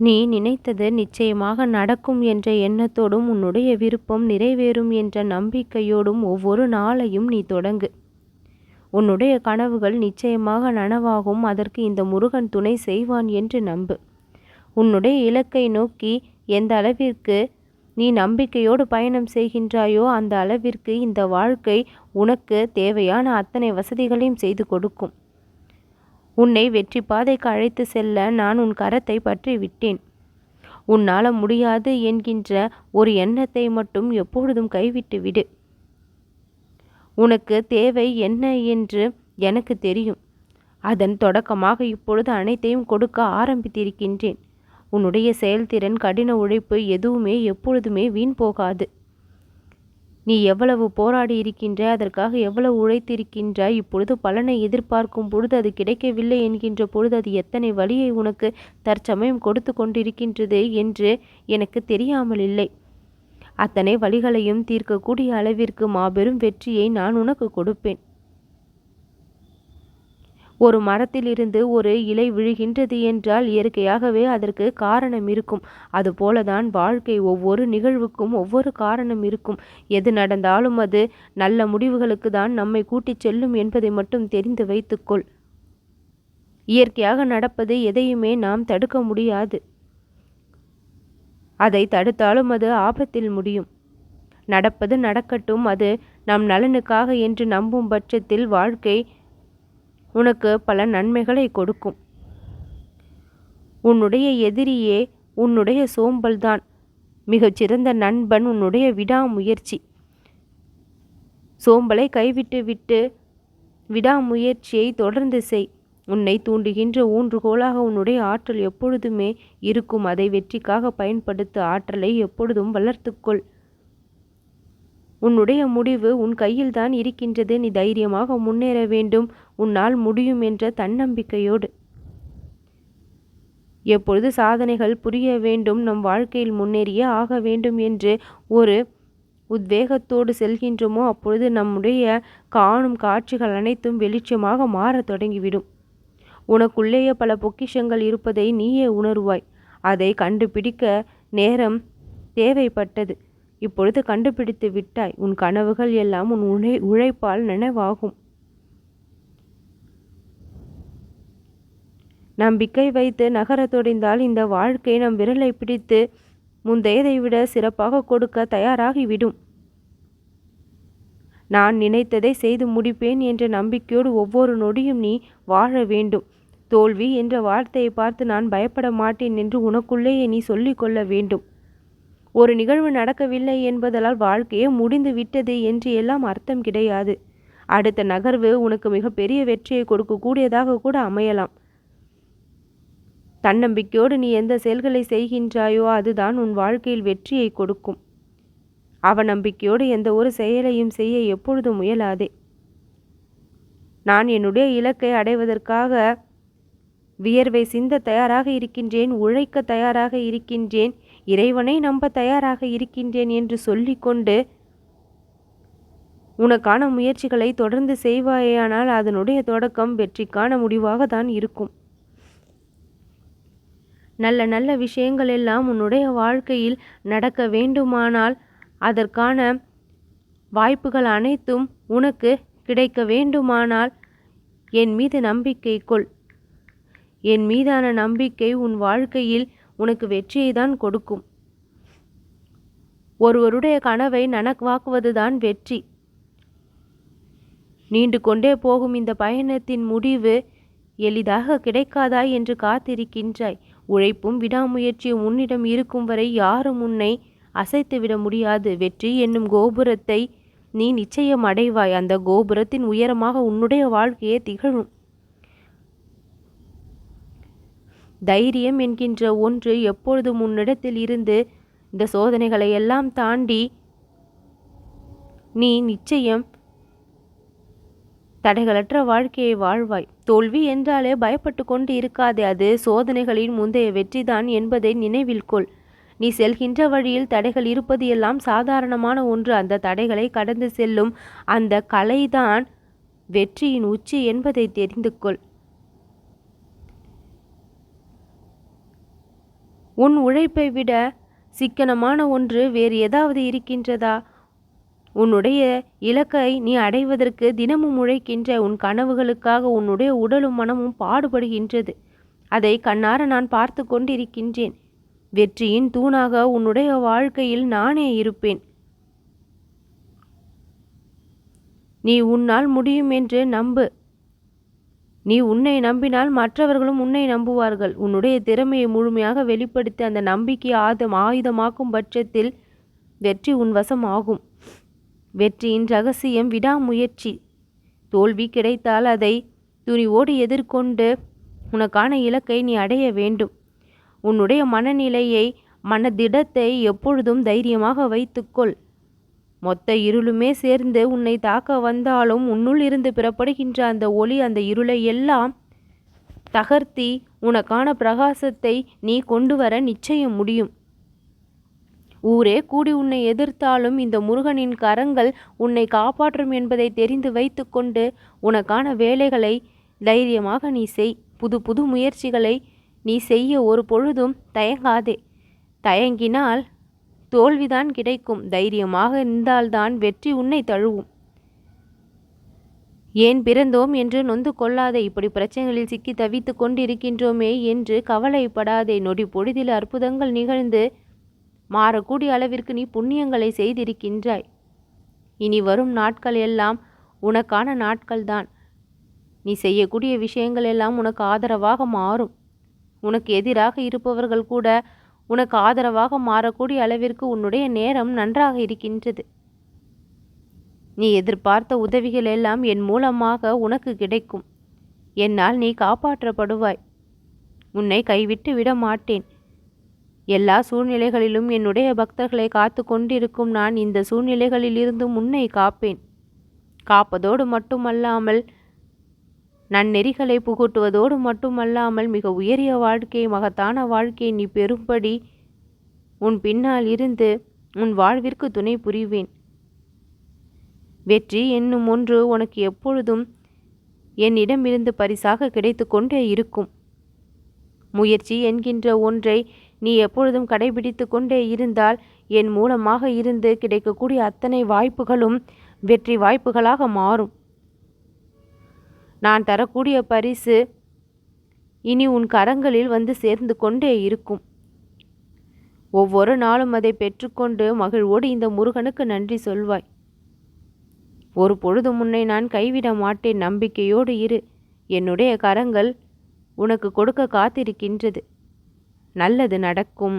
நீ நினைத்தது நிச்சயமாக நடக்கும் என்ற எண்ணத்தோடும் உன்னுடைய விருப்பம் நிறைவேறும் என்ற நம்பிக்கையோடும் ஒவ்வொரு நாளையும் நீ தொடங்கு. உன்னுடைய கனவுகள் நிச்சயமாக நனவாகும். அதற்கு இந்த முருகன் துணை செய்வான் என்று நம்பு. உன்னுடைய இலக்கை நோக்கி எந்த அளவிற்கு நீ நம்பிக்கையோடு பயணம் செய்கின்றாயோ அந்த அளவிற்கு இந்த வாழ்க்கை உனக்கு தேவையான அத்தனை வசதிகளையும் செய்து கொடுக்கும். உன்னை வெற்றி பாதைக்கு அழைத்து செல்ல நான் உன் கரத்தை பற்றி விட்டேன் உன்னால் முடியாது என்கின்ற ஒரு எண்ணத்தை மட்டும் எப்பொழுதும் கைவிட்டு விடு. உனக்கு தேவை என்ன என்று எனக்கு தெரியும். அதன் தொடக்கமாக இப்பொழுது அனைத்தையும் கொடுக்க ஆரம்பித்திருக்கின்றேன். உன்னுடைய செயல்திறன் கடின உழைப்பு எதுவுமே எப்பொழுதுமே வீண் போகாது. நீ எவ்வளவு போராடி இருக்கின்றாய் அதற்காக எவ்வளவு உழைத்திருக்கின்றாய் இப்பொழுது பலனை எதிர்பார்க்கும் பொழுது அது கிடைக்கவில்லை என்கின்ற பொழுது அது எத்தனை வழியை உனக்கு தற்சமயம் கொடுத்து கொண்டிருக்கின்றது என்று எனக்கு தெரியாமல் இல்லை. அத்தனை வழிகளையும் தீர்க்கக்கூடிய அளவிற்கு மாபெரும் வெற்றியை நான் உனக்கு கொடுப்பேன். ஒரு மரத்திலிருந்து ஒரு இலை விழுகின்றது என்றால் இயற்கையாகவே அதற்கு காரணம் இருக்கும். அதுபோலதான் வாழ்க்கை ஒவ்வொரு நிகழ்வுக்கும் ஒவ்வொரு காரணம் இருக்கும். எது நடந்தாலும் அது நல்ல முடிவுகளுக்கு தான் நம்மை கூட்டிச் செல்லும் என்பதை மட்டும் தெரிந்து வைத்துக்கொள். இயற்கையாக நடப்பது எதையுமே நாம் தடுக்க முடியாது. அதை தடுத்தாலும் அது ஆபத்தில் முடியும். நடப்பது நடக்கட்டும் அது நம் நலனுக்காக என்று நம்பும் பட்சத்தில் வாழ்க்கை உனக்கு பல நன்மைகளை கொடுக்கும். உன்னுடைய எதிரியே உன்னுடைய சோம்பல்தான். மிகச்சிறந்த நண்பன் உன்னுடைய விடாமுயற்சி. சோம்பலை கைவிட்டு விட்டு விடாமுயற்சியை தொடர்ந்து செய். உன்னை தூண்டுகின்ற ஊன்றுகோலாக உன்னுடைய ஆற்றல் எப்பொழுதுமே இருக்கும். அதை வெற்றிக்காக பயன்படுத்த ஆற்றலை எப்பொழுதும் வளர்த்துக்கொள். உன்னுடைய முடிவு உன் கையில்தான் இருக்கின்றது. நீ தைரியமாக முன்னேற வேண்டும். உன்னால் முடியும் என்ற தன்னம்பிக்கையோடு. எப்பொழுது சாதனைகள் புரிய வேண்டும். நம் வாழ்க்கையில் முன்னேறியே ஆக வேண்டும் என்று ஒரு உத்வேகத்தோடு செல்கின்றோமோ அப்பொழுது நம்முடைய காணும் காட்சிகள் அனைத்தும் வெளிச்சமாக மாறத் தொடங்கிவிடும். உனக்குள்ளேயே பல பொக்கிஷங்கள் இருப்பதை நீயே உணர்வாய். அதை கண்டுபிடிக்க நேரம் தேவைப்பட்டது. இப்பொழுது கண்டுபிடித்து விட்டாய். உன் கனவுகள் எல்லாம் உன் உழை உழைப்பால் நினைவாகும். நம்பிக்கை வைத்து நகரத் தொடைந்தால் இந்த வாழ்க்கை நம் விரலை பிடித்து முந்தையதை விட சிறப்பாக கொடுக்க தயாராகிவிடும். நான் நினைத்ததை செய்து முடிப்பேன் என்ற நம்பிக்கையோடு ஒவ்வொரு நொடியும் நீ வாழ வேண்டும். தோல்வி என்ற வார்த்தையை பார்த்து நான் பயப்பட மாட்டேன் என்று உனக்குள்ளேயே நீ சொல்லிக் கொள்ள வேண்டும். ஒரு நிகழ்வு நடக்கவில்லை என்பதால் வாழ்க்கையே முடிந்து விட்டது என்று எல்லாம் அர்த்தம் கிடையாது. அடுத்த நகர்வு உனக்கு மிகப்பெரிய வெற்றியை கொடுக்கக்கூடியதாக கூட அமையலாம். தன்னம்பிக்கையோடு நீ எந்த செயல்களை செய்கின்றாயோ அதுதான் உன் வாழ்க்கையில் வெற்றியை கொடுக்கும். அவநம்பிக்கையோடு எந்த ஒரு செயலையும் செய்ய எப்பொழுது முயலாதே. நான் என்னுடைய இலக்கை அடைவதற்காக வியர்வை சிந்த தயாராக இருக்கின்றேன் உழைக்க தயாராக இருக்கின்றேன் இறைவனை நம்ப தயாராக இருக்கின்றேன் என்று சொல்லிக்கொண்டு உனக்கான முயற்சிகளை தொடர்ந்து செய்வாயானால் அதனுடைய தொடக்கம் வெற்றிக்கான முடிவாக தான் இருக்கும். நல்ல நல்ல விஷயங்கள் எல்லாம் உன்னுடைய வாழ்க்கையில் நடக்க வேண்டுமானால் அதற்கான வாய்ப்புகள் அனைத்தும் உனக்கு கிடைக்க வேண்டுமானால் என் மீது நம்பிக்கை கொள். என் மீதான நம்பிக்கை உன் வாழ்க்கையில் உனக்கு வெற்றியை தான் கொடுக்கும். ஒருவருடைய கனவை நனவாக்குவதுதான் வெற்றி. நீண்டு கொண்டே போகும் இந்த பயணத்தின் முடிவு எளிதாக கிடைக்காதா என்று காத்திருக்கின்றாய். உழைப்பும் விடாமுயற்சியும் உன்னிடம் இருக்கும் வரை யாரும் உன்னை அசைத்துவிட முடியாது. வெற்றி என்னும் கோபுரத்தை நீ நிச்சயம் அடைவாய். அந்த கோபுரத்தின் உயரமாக உன்னுடைய வாழ்க்கையே திகழும். தைரியம் என்கின்ற ஒன்று எப்பொழுதும் உன்னிடத்தில் இருந்து இந்த சோதனைகளை எல்லாம் தாண்டி நீ நிச்சயம் தடைகளற்ற வாழ்க்கையை வாழ்வாய். தோல்வி என்றாலே பயப்பட்டு கொண்டு இருக்காதே அது சோதனைகளின் முந்தைய வெற்றிதான் என்பதை நினைவில் கொள். நீ செல்கின்ற வழியில் தடைகள் இருப்பது எல்லாம் சாதாரணமான ஒன்று. அந்த தடைகளை கடந்து செல்லும் அந்த கலைதான் வெற்றியின் உச்சி என்பதை தெரிந்து கொள். உன் உழைப்பை விட சிக்கனமான ஒன்று வேறு ஏதாவது இருக்கின்றதா? உன்னுடைய இலக்கை நீ அடைவதற்கு தினமும் உழைக்கின்ற உன் கனவுகளுக்காக உன்னுடைய உடலும் மனமும் பாடுபடுகின்றது. அதை கண்ணார நான் பார்த்து கொண்டிருக்கின்றேன். வெற்றியின் தூணாக உன்னுடைய வாழ்க்கையில் நானே இருப்பேன். நீ உன்னால் முடியும் என்று நம்பு. நீ உன்னை நம்பினால் மற்றவர்களும் உன்னை நம்புவார்கள். உன்னுடைய திறமையை முழுமையாக வெளிப்படுத்தி அந்த நம்பிக்கை ஆதம் ஆயுதமாக்கும் பட்சத்தில் வெற்றி உன் வசம் ஆகும். வெற்றியின் ரகசியம் விடாமுயற்சி. தோல்வி கிடைத்தால் அதை துணிவோடு எதிர்கொண்டு உனக்கான இலக்கை நீ அடைய வேண்டும். உன்னுடைய மனநிலையை மனதிடத்தை எப்பொழுதும் தைரியமாக வைத்துக்கொள். மொத்த இருளுமே சேர்ந்து உன்னை தாக்க வந்தாலும் உன்னுள் இருந்து பிறப்படுகின்ற அந்த ஒளி அந்த இருளை எல்லாம் தகர்த்தி உனக்கான பிரகாசத்தை நீ கொண்டு வர நிச்சயம் முடியும். ஊரே கூடி உன்னை எதிர்த்தாலும் இந்த முருகனின் கரங்கள் உன்னை காப்பாற்றும் என்பதை தெரிந்து வைத்துக்கொண்டு உனக்கான வேலைகளை தைரியமாக நீ செய். புது புது முயற்சிகளை நீ செய்ய ஒரு பொழுதும் தயங்காதே. தயங்கினால் தோல்விதான் கிடைக்கும். தைரியமாக இருந்தால்தான் வெற்றி உன்னை தழுவும். ஏன் பிறந்தோம் என்று நொந்து கொள்ளாதே. இப்படி பிரச்சனைகளில் சிக்கி தவித்து கொண்டிருக்கின்றோமே என்று கவலைப்படாதே. நொடி பொழுதில் அற்புதங்கள் நிகழ்ந்து மாறக்கூடிய அளவிற்கு நீ புண்ணியங்களை செய்திருக்கின்றாய். இனி வரும் நாட்கள் எல்லாம் உனக்கான நாட்கள்தான். நீ செய்யக்கூடிய விஷயங்கள் எல்லாம் உனக்கு ஆதரவாக மாறும். உனக்கு எதிராக இருப்பவர்கள் கூட உனக்கு ஆதரவாக மாறக்கூடிய அளவிற்கு உன்னுடைய நேரம் நன்றாக இருக்கின்றது. நீ எதிர்பார்த்த உதவிகள் எல்லாம் என் மூலமாக உனக்கு கிடைக்கும். என்னால் நீ காப்பாற்றப்படுவாய். உன்னை கைவிட்டு விட மாட்டேன். எல்லா சூழ்நிலைகளிலும் என்னுடைய பக்தர்களை காத்து கொண்டிருக்கும் நான் இந்த சூழ்நிலைகளில் இருந்தும் உன்னை காப்பேன். காப்பதோடு மட்டுமல்லாமல் நன்னெறிகளை புகட்டுவதோடு மட்டுமல்லாமல் மிக உயரிய வாழ்க்கை மகத்தான வாழ்க்கையை நீ பெறும்படி உன் பின்னால் இருந்து உன் வாழ்விற்கு துணை புரிவேன். வெற்றி என்னும் ஒன்று உனக்கு எப்பொழுதும் என்னிடமிருந்து பரிசாக கிடைத்து கொண்டே இருக்கும். முயற்சி என்கின்ற ஒன்றை நீ எப்பொழுதும் கடைபிடித்து கொண்டே இருந்தால் என் மூலமாக இருந்து கிடைக்கக்கூடிய அத்தனை வாய்ப்புகளும் வெற்றி வாய்ப்புகளாக மாறும். நான் தரக்கூடிய பரிசு இனி உன் கரங்களில் வந்து சேர்ந்து கொண்டே இருக்கும். ஒவ்வொரு நாளும் அதை பெற்றுக்கொண்டு மகிழ்வோடு இந்த முருகனுக்கு நன்றி சொல்வாய். ஒரு பொழுது முன்னை நான் கைவிட மாட்டேன் நம்பிக்கையோடு இரு. என்னுடைய கரங்கள் உனக்கு கொடுக்க காத்திருக்கின்றது. நல்லது நடக்கும்.